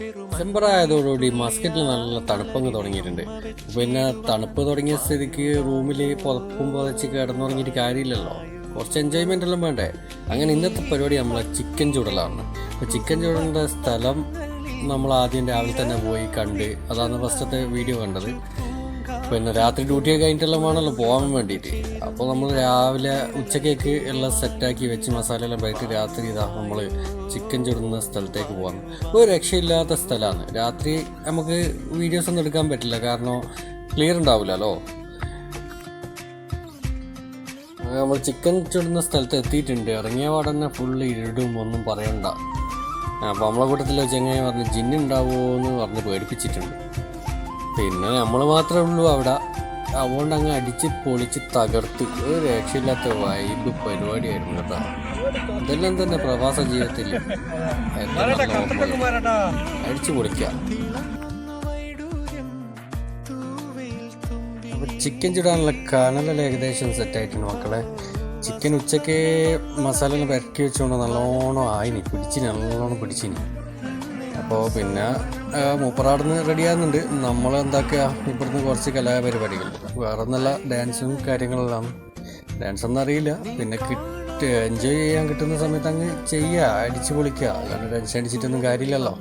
December ആയതോടുകൂടി മസ്കറ്റിൽ നല്ല തണുപ്പങ്ങ് തുടങ്ങിയിട്ടുണ്ട്. പിന്നെ തണുപ്പ് തുടങ്ങിയ സ്ഥിതിക്ക് റൂമിൽ പുതപ്പും പുതച്ച് കിടന്നുറങ്ങിയിട്ട് കാര്യമില്ലല്ലോ. കുറച്ച് എൻജോയ്മെന്റ് എല്ലാം വേണ്ടേ? അങ്ങനെ ഇന്നത്തെ പരിപാടി നമ്മളെ ചിക്കൻ ചുടലാണ്. അപ്പോൾ ചിക്കൻ ചൂടലിന്റെ സ്ഥലം നമ്മൾ ആദ്യം രാവിലെ തന്നെ പോയി കണ്ട് അതാണ് ഫസ്റ്റത്തെ വീഡിയോ കണ്ടത്. പിന്നെ രാത്രി ഡ്യൂട്ടിയൊക്കെ കഴിഞ്ഞിട്ടെല്ലാം വേണമല്ലോ പോകാൻ വേണ്ടിയിട്ട്. അപ്പോൾ നമ്മൾ രാവിലെ ഉച്ചക്കേക്ക് എല്ലാം സെറ്റാക്കി വെച്ച് മസാല എല്ലാം പോയിട്ട് രാത്രി ഇതാ നമ്മൾ ചിക്കൻ ചുടുന്ന സ്ഥലത്തേക്ക് പോകാം ഒരു രക്ഷയില്ലാത്ത സ്ഥലമാണ് രാത്രി നമുക്ക് വീഡിയോസ് ഒന്നും എടുക്കാൻ പറ്റില്ല. കാരണം ക്ലിയർ ഉണ്ടാവില്ലല്ലോ നമ്മൾ ചിക്കൻ ചുടുന്ന സ്ഥലത്ത് എത്തിയിട്ടുണ്ട്. ഇറങ്ങിയ പാടന്നെ ഫുള്ള് ഇരുടും ഒന്നും പറയണ്ട. അപ്പോൾ നമ്മളെ കൂട്ടത്തിൽ ചെങ്ങായി പറഞ്ഞ് ജിന്നുണ്ടാവുമോ എന്ന് പറഞ്ഞ് പേടിപ്പിച്ചിട്ടുണ്ട്. പിന്നെ നമ്മൾ മാത്രമേ ഉള്ളൂ അവിടെ. അതുകൊണ്ട് അങ്ങ് അടിച്ച് പൊളിച്ച് തകർത്ത് ഒരു രക്ഷയില്ലാത്ത വൈബ് പരിപാടിയായിരുന്നു കേട്ടോ. ഇതെല്ലാം തന്നെ പ്രവാസ ജീവിതത്തിൽ. അടിച്ചു പൊളിക്കാം. ചിക്കൻ ചുടാനുള്ള കനലെല്ലാം ഏകദേശം സെറ്റ് ആയിട്ടുണ്ട് മക്കളെ. ചിക്കൻ ഉച്ചയ്ക്ക് മസാല പെരക്കി പരക്കി വെച്ചുകൊണ്ട് നല്ലോണം ആയിനി പിടിച്ചിനി നല്ലോണം പിടിച്ചിനി അപ്പോൾ പിന്നെ മൂപ്പറാടുന്ന് റെഡിയാകുന്നുണ്ട് നമ്മൾ എന്താക്കുക ഇവിടുന്ന് കുറച്ച് കലാപരിപാടികൾ. വേറെ നല്ല ഡാൻസും കാര്യങ്ങളെല്ലാം. ഡാൻസ് ഒന്നും അറിയില്ല. പിന്നെ കിട്ട് എൻജോയ് ചെയ്യാൻ കിട്ടുന്ന സമയത്ത് അങ്ങ് ചെയ്യുക അടിച്ച് പൊളിക്കുക അല്ലാണ്ട് ടെൻഷൻ അടിച്ചിട്ടൊന്നും കാര്യമില്ലല്ലോ.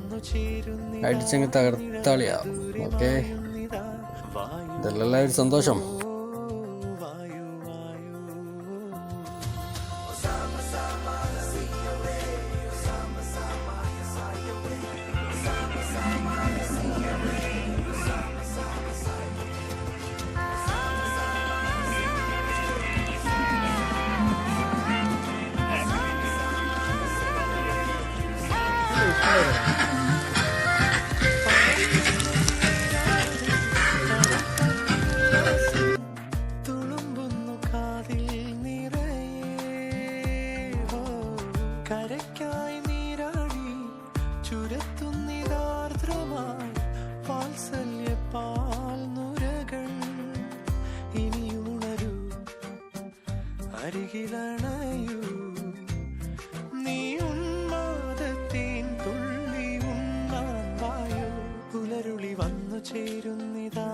അടിച്ചങ്ങ് തകർത്താളിയാ. ഓക്കെ ഇതല്ലല്ല ഒരു സന്തോഷം. കരയ്ക്കായി നീരാടി ചുരത്തുന്നിതാർദ്രമായി വാത്സല്യ പാൽനുരകൾ ഇനിയുണരൂ. അരികിലണയൂ പുലരുളി വന്നു ചേരുന്നിതാ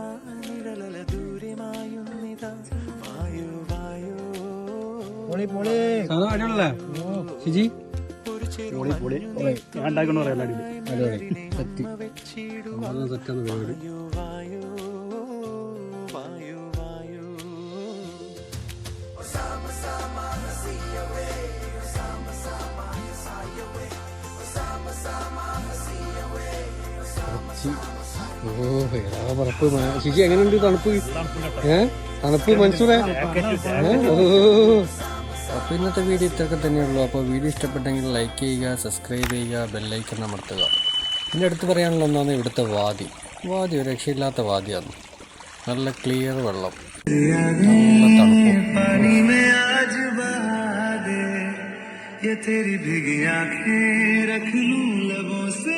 നിഴലല ദൂരമായുന്നിതാ. വായു വായു. പൊളി പൊളി. അടിപൊളിയല്ലേ പൊളി പൊളി. ഉണ്ടാക്കണ പറയാം അടിപൊളി പരിപാടി ഇറച്ചി. ഓ ഏതാ പറപ്പ് മ- ശിശി എങ്ങനെയുണ്ട് തണുപ്പ് ഏ തണുപ്പ് മൻസൂറേ ഏ? ഓ അപ്പോൾ ഇന്നത്തെ വീഡിയോ ഇത്രയൊക്കെ തന്നെയുള്ളൂ അപ്പോൾ വീഡിയോ ഇഷ്ടപ്പെട്ടെങ്കിൽ ലൈക്ക് ചെയ്യുക സബ്സ്ക്രൈബ് ചെയ്യുക ബെല്ലൈക്കൺ അമർത്തുക പിന്നെ എടുത്ത് പറയാനുള്ള ഒന്നാണ് ഇവിടുത്തെ വാദി വാദി ഒരു രക്ഷയില്ലാത്ത വാദിയാണ് നല്ല ക്ലിയർ വെള്ളം നല്ല തണുപ്പും पानी में आज बहा दे ये तेरी भीगी आंखें रख लूं लबों से